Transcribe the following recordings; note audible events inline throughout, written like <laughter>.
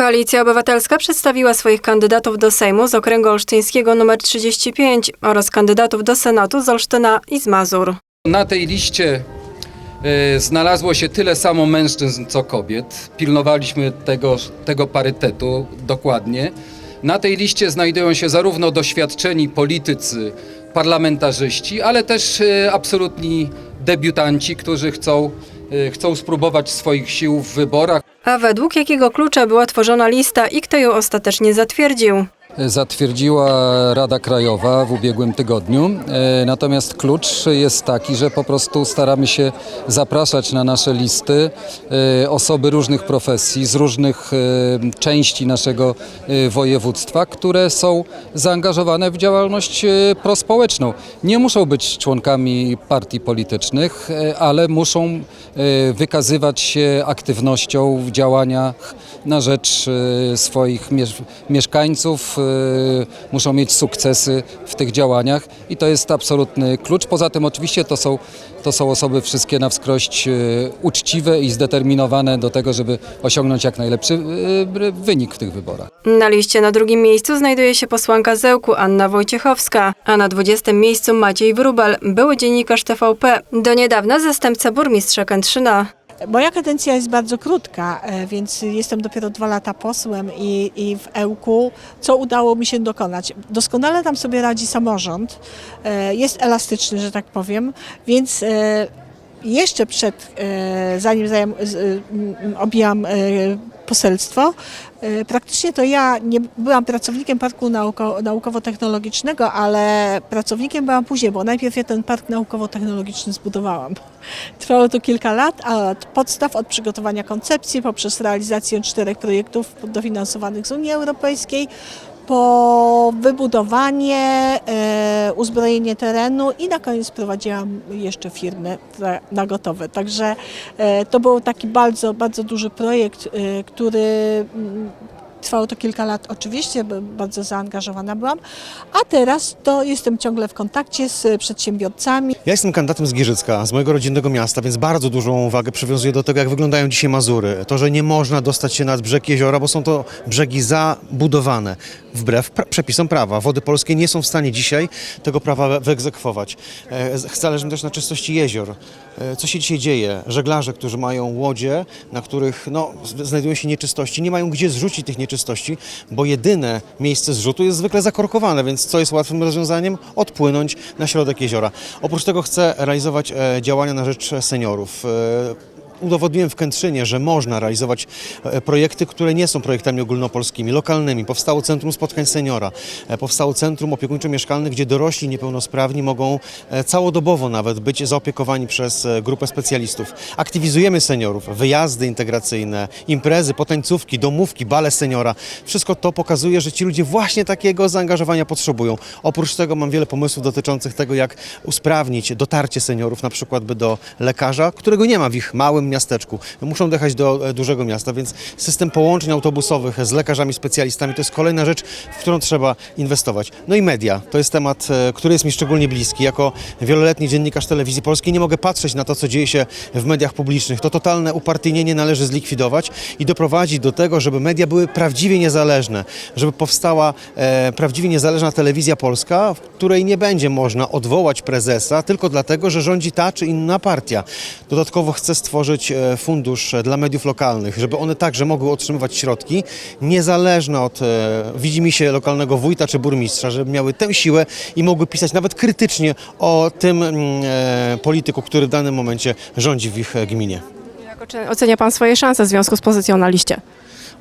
Koalicja Obywatelska przedstawiła swoich kandydatów do Sejmu z okręgu olsztyńskiego nr 35 oraz kandydatów do Senatu z Olsztyna i z Mazur. Na tej liście e, znalazło się tyle samo mężczyzn, co kobiet. Pilnowaliśmy tego, tego parytetu dokładnie. Na tej liście znajdują się zarówno doświadczeni politycy, parlamentarzyści, ale też e, absolutni debiutanci, którzy chcą, chcą spróbować swoich sił w wyborach. A według jakiego klucza była tworzona lista i kto ją ostatecznie zatwierdził? Zatwierdziła Rada Krajowa w ubiegłym tygodniu. E, Natomiast klucz jest taki, że po prostu staramy się zapraszać na nasze listy e, osoby różnych profesji z różnych e, części naszego województwa, które są zaangażowane w działalność prospołeczną. Nie muszą być członkami partii politycznych, ale muszą wykazywać się aktywnością w działaniach na rzecz swoich miesz- mieszkańców, muszą mieć sukcesy w tych działaniach i to jest absolutny klucz. Poza tym oczywiście to są, to są osoby wszystkie na wskrość e, uczciwe i zdeterminowane do tego, żeby osiągnąć jak najlepszy e, wynik w tych wyborach. Na liście na drugim miejscu znajduje się posłanka Zełku Anna Wojciechowska, a na 20 miejscu Maciej Wróbel, były dziennikarz TVP, do niedawna zastępca burmistrza Kętrzyna. Moja kadencja jest bardzo krótka, e, więc jestem dopiero dwa lata posłem i, i w Ełku, co udało mi się dokonać. Doskonale tam sobie radzi samorząd, e, jest elastyczny, że tak powiem, więc e, jeszcze przed, zanim objęłam poselstwo, e, praktycznie to ja nie byłam pracownikiem parku nauko, naukowo-technologicznego, ale pracownikiem byłam później, bo najpierw ja ten park naukowo-technologiczny zbudowałam. <laughs> Trwało to kilka lat, a od podstaw, od przygotowania koncepcji, poprzez realizację czterech projektów dofinansowanych z Unii Europejskiej, po wybudowanie, e, uzbrojenie terenu i na koniec prowadziłam jeszcze firmę na- na gotowe. Także e, to był taki bardzo, bardzo duży projekt, e, który mm, Trwało to kilka lat, oczywiście, bardzo zaangażowana byłam, a teraz to jestem ciągle w kontakcie z przedsiębiorcami. Ja jestem kandydatem z Giżycka, z mojego rodzinnego miasta, więc bardzo dużą uwagę przywiązuję do tego, jak wyglądają dzisiaj Mazury. To, że nie można dostać się nad brzeg jeziora, bo są to brzegi zabudowane wbrew pra- przepisom prawa. Wody polskie nie są w stanie dzisiaj tego prawa wyegzekwować. E, Zależy też na czystości jezior. E, Co się dzisiaj dzieje? Żeglarze, którzy mają łodzie, na których no, znajdują się nieczystości, nie mają gdzie zrzucić tych nieczystości, bo jedyne miejsce zrzutu jest zwykle zakorkowane, więc co jest łatwym rozwiązaniem? Odpłynąć na środek jeziora. Oprócz tego chcę realizować e, działania na rzecz seniorów. Udowodniłem w Kętrzynie, że można realizować e, projekty, które nie są projektami ogólnopolskimi, lokalnymi. Powstało Centrum Spotkań Seniora, e, powstało Centrum Opiekuńczo-Mieszkalne, gdzie dorośli niepełnosprawni mogą e, całodobowo nawet być zaopiekowani przez grupę specjalistów. Aktywizujemy seniorów, wyjazdy integracyjne, imprezy, potańcówki, domówki, bale seniora. Wszystko to pokazuje, że ci ludzie właśnie takiego zaangażowania potrzebują. Oprócz tego mam wiele pomysłów dotyczących tego, jak usprawnić dotarcie seniorów na przykład do lekarza, którego nie ma w ich małym miasteczku. Muszą dojechać do e, dużego miasta, więc system połączeń autobusowych z lekarzami specjalistami to jest kolejna rzecz, w którą trzeba inwestować. No i media. To jest temat, e, który jest mi szczególnie bliski. Jako wieloletni dziennikarz telewizji polskiej nie mogę patrzeć na to, co dzieje się w mediach publicznych. To totalne upartyjnienie należy zlikwidować i doprowadzić do tego, żeby media były prawdziwie niezależne, żeby powstała e, prawdziwie niezależna telewizja polska, w której nie będzie można odwołać prezesa tylko dlatego, że rządzi ta czy inna partia. Dodatkowo chcę stworzyć e, fundusz e, dla mediów lokalnych, żeby one także mogły otrzymywać środki niezależne od e, widzimisię lokalnego wójta czy burmistrza, żeby miały tę siłę i mogły pisać nawet krytycznie o tym mm, polityku, który w danym momencie rządzi w ich gminie. Jak oce- ocenia Pan swoje szanse w związku z pozycją na liście?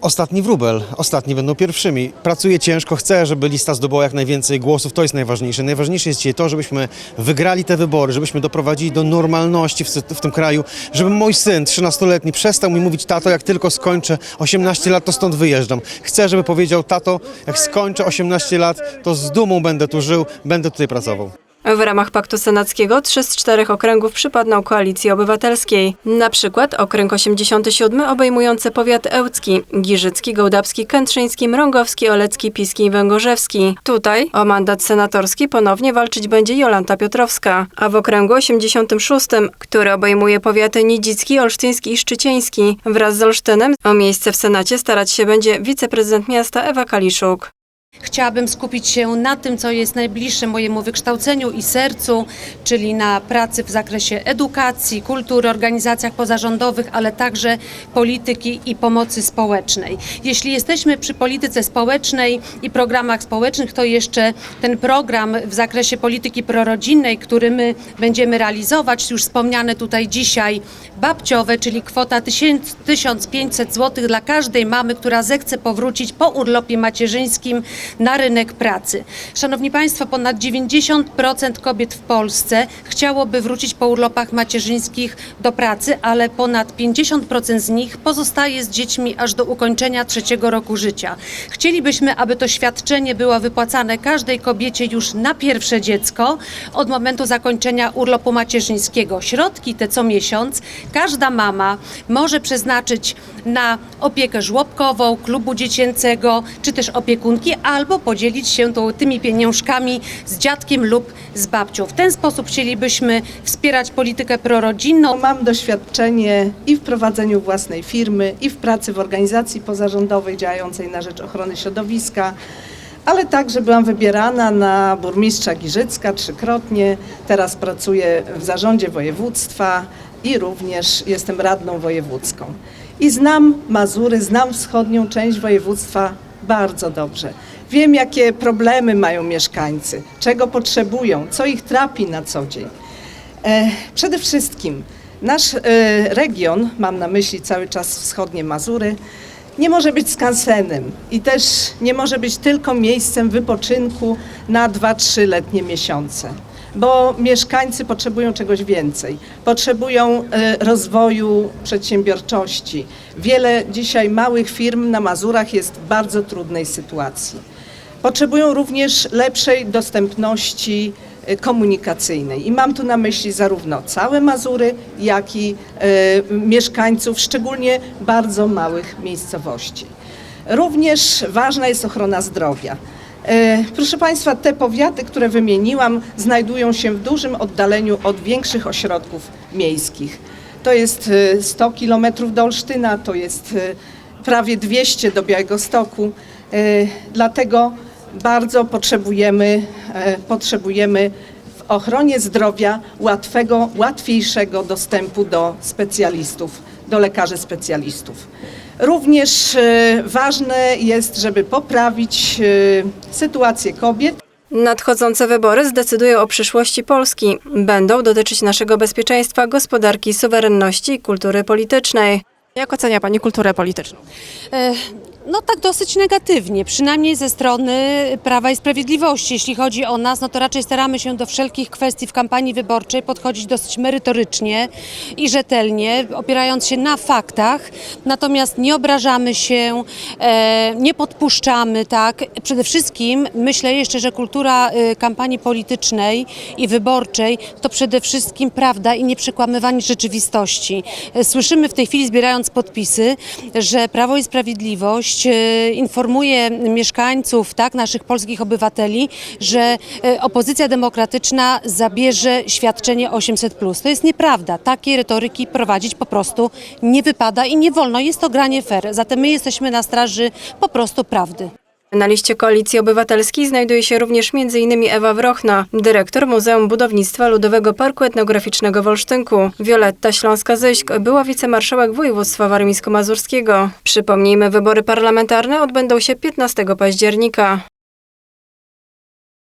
Ostatni wróbel, ostatni będą pierwszymi. Pracuję ciężko, chcę, żeby lista zdobyła jak najwięcej głosów, to jest najważniejsze. Najważniejsze jest dzisiaj to, żebyśmy wygrali te wybory, żebyśmy doprowadzili do normalności w, w tym kraju, żeby mój syn, 13-letni, przestał mi mówić, tato, jak tylko skończę 18 lat, to stąd wyjeżdżam. Chcę, żeby powiedział, tato, jak skończę 18 lat, to z dumą będę tu żył, będę tutaj pracował. W ramach Paktu Senackiego trzy z czterech okręgów przypadną Koalicji Obywatelskiej. Na przykład okręg 87 obejmujący powiat ełcki, giżycki, gołdapski, kętrzyński, mrągowski, olecki, piski i węgorzeski. Tutaj o mandat senatorski ponownie walczyć będzie Jolanta Piotrowska, a w okręgu 86, który obejmuje powiaty nidzicki, olsztyński i szczycieński, wraz z Olsztynem o miejsce w Senacie starać się będzie wiceprezydent miasta Ewa Kaliszuk. Chciałabym skupić się na tym, co jest najbliższe mojemu wykształceniu i sercu, czyli na pracy w zakresie edukacji, kultury, organizacjach pozarządowych, ale także polityki i pomocy społecznej. Jeśli jesteśmy przy polityce społecznej i programach społecznych, to jeszcze ten program w zakresie polityki prorodzinnej, który my będziemy realizować, już wspomniane tutaj dzisiaj, babciowe, czyli kwota 1000 1500 zł dla każdej mamy, która zechce powrócić po urlopie macierzyńskim na rynek pracy. Szanowni Państwo, ponad 90% kobiet w Polsce chciałoby wrócić po urlopach macierzyńskich do pracy, ale ponad 50% z nich pozostaje z dziećmi aż do ukończenia trzeciego roku życia. Chcielibyśmy, aby to świadczenie było wypłacane każdej kobiecie już na pierwsze dziecko od momentu zakończenia urlopu macierzyńskiego. Środki te co miesiąc każda mama może przeznaczyć na opiekę żłobkową, klubu dziecięcego czy też opiekunki, albo podzielić się to, tymi pieniążkami z dziadkiem lub z babcią. W ten sposób chcielibyśmy wspierać politykę prorodzinną. Mam doświadczenie i w prowadzeniu własnej firmy, i w pracy w organizacji pozarządowej działającej na rzecz ochrony środowiska, ale także byłam wybierana na burmistrza Giżycka trzykrotnie. Teraz pracuję w zarządzie województwa i również jestem radną wojewódzką. I znam Mazury, znam wschodnią część województwa bardzo dobrze. Wiem, jakie problemy mają mieszkańcy, czego potrzebują, co ich trapi na co dzień. E, Przede wszystkim nasz e, region, mam na myśli cały czas wschodnie Mazury, nie może być skansenem i też nie może być tylko miejscem wypoczynku na 2-3 letnie miesiące, bo mieszkańcy potrzebują czegoś więcej. Potrzebują e, rozwoju przedsiębiorczości. Wiele dzisiaj małych firm na Mazurach jest w bardzo trudnej sytuacji. Potrzebują również lepszej dostępności e, komunikacyjnej. I mam tu na myśli zarówno całe Mazury, jak i e, mieszkańców, szczególnie bardzo małych miejscowości. Również ważna jest ochrona zdrowia. E, Proszę Państwa, te powiaty, które wymieniłam, znajdują się w dużym oddaleniu od większych ośrodków miejskich. To jest e, 100 kilometrów do Olsztyna, to jest e, prawie 200 do Białegostoku. E, Dlatego bardzo potrzebujemy, e, potrzebujemy w ochronie zdrowia łatwego, łatwiejszego dostępu do specjalistów, do lekarzy specjalistów. Również e, ważne jest, żeby poprawić e, sytuację kobiet. Nadchodzące wybory zdecydują o przyszłości Polski. Będą dotyczyć naszego bezpieczeństwa, gospodarki, suwerenności i kultury politycznej. Jak ocenia Pani kulturę polityczną? No tak dosyć negatywnie, przynajmniej ze strony Prawa i Sprawiedliwości. Jeśli chodzi o nas, no to raczej staramy się do wszelkich kwestii w kampanii wyborczej podchodzić dosyć merytorycznie i rzetelnie, opierając się na faktach. Natomiast nie obrażamy się, e, nie podpuszczamy, tak. Przede wszystkim myślę jeszcze, że kultura e, kampanii politycznej i wyborczej to przede wszystkim prawda i nieprzekłamywanie rzeczywistości. E, Słyszymy w tej chwili zbierając podpisy, że Prawo i Sprawiedliwość e, informuje mieszkańców, tak, naszych polskich obywateli, że e, opozycja demokratyczna zabierze świadczenie 800+. To jest nieprawda. Takiej retoryki prowadzić po prostu nie wypada i nie wolno. Jest to granie fair. Zatem my jesteśmy na straży po prostu prawdy. Na liście Koalicji Obywatelskiej znajduje się również m.in. Ewa Wrochna, dyrektor Muzeum Budownictwa Ludowego Parku Etnograficznego w Olsztynku. Wioletta Śląska-Zyśk była wicemarszałek województwa warmińsko-mazurskiego. Przypomnijmy, wybory parlamentarne odbędą się 15 października.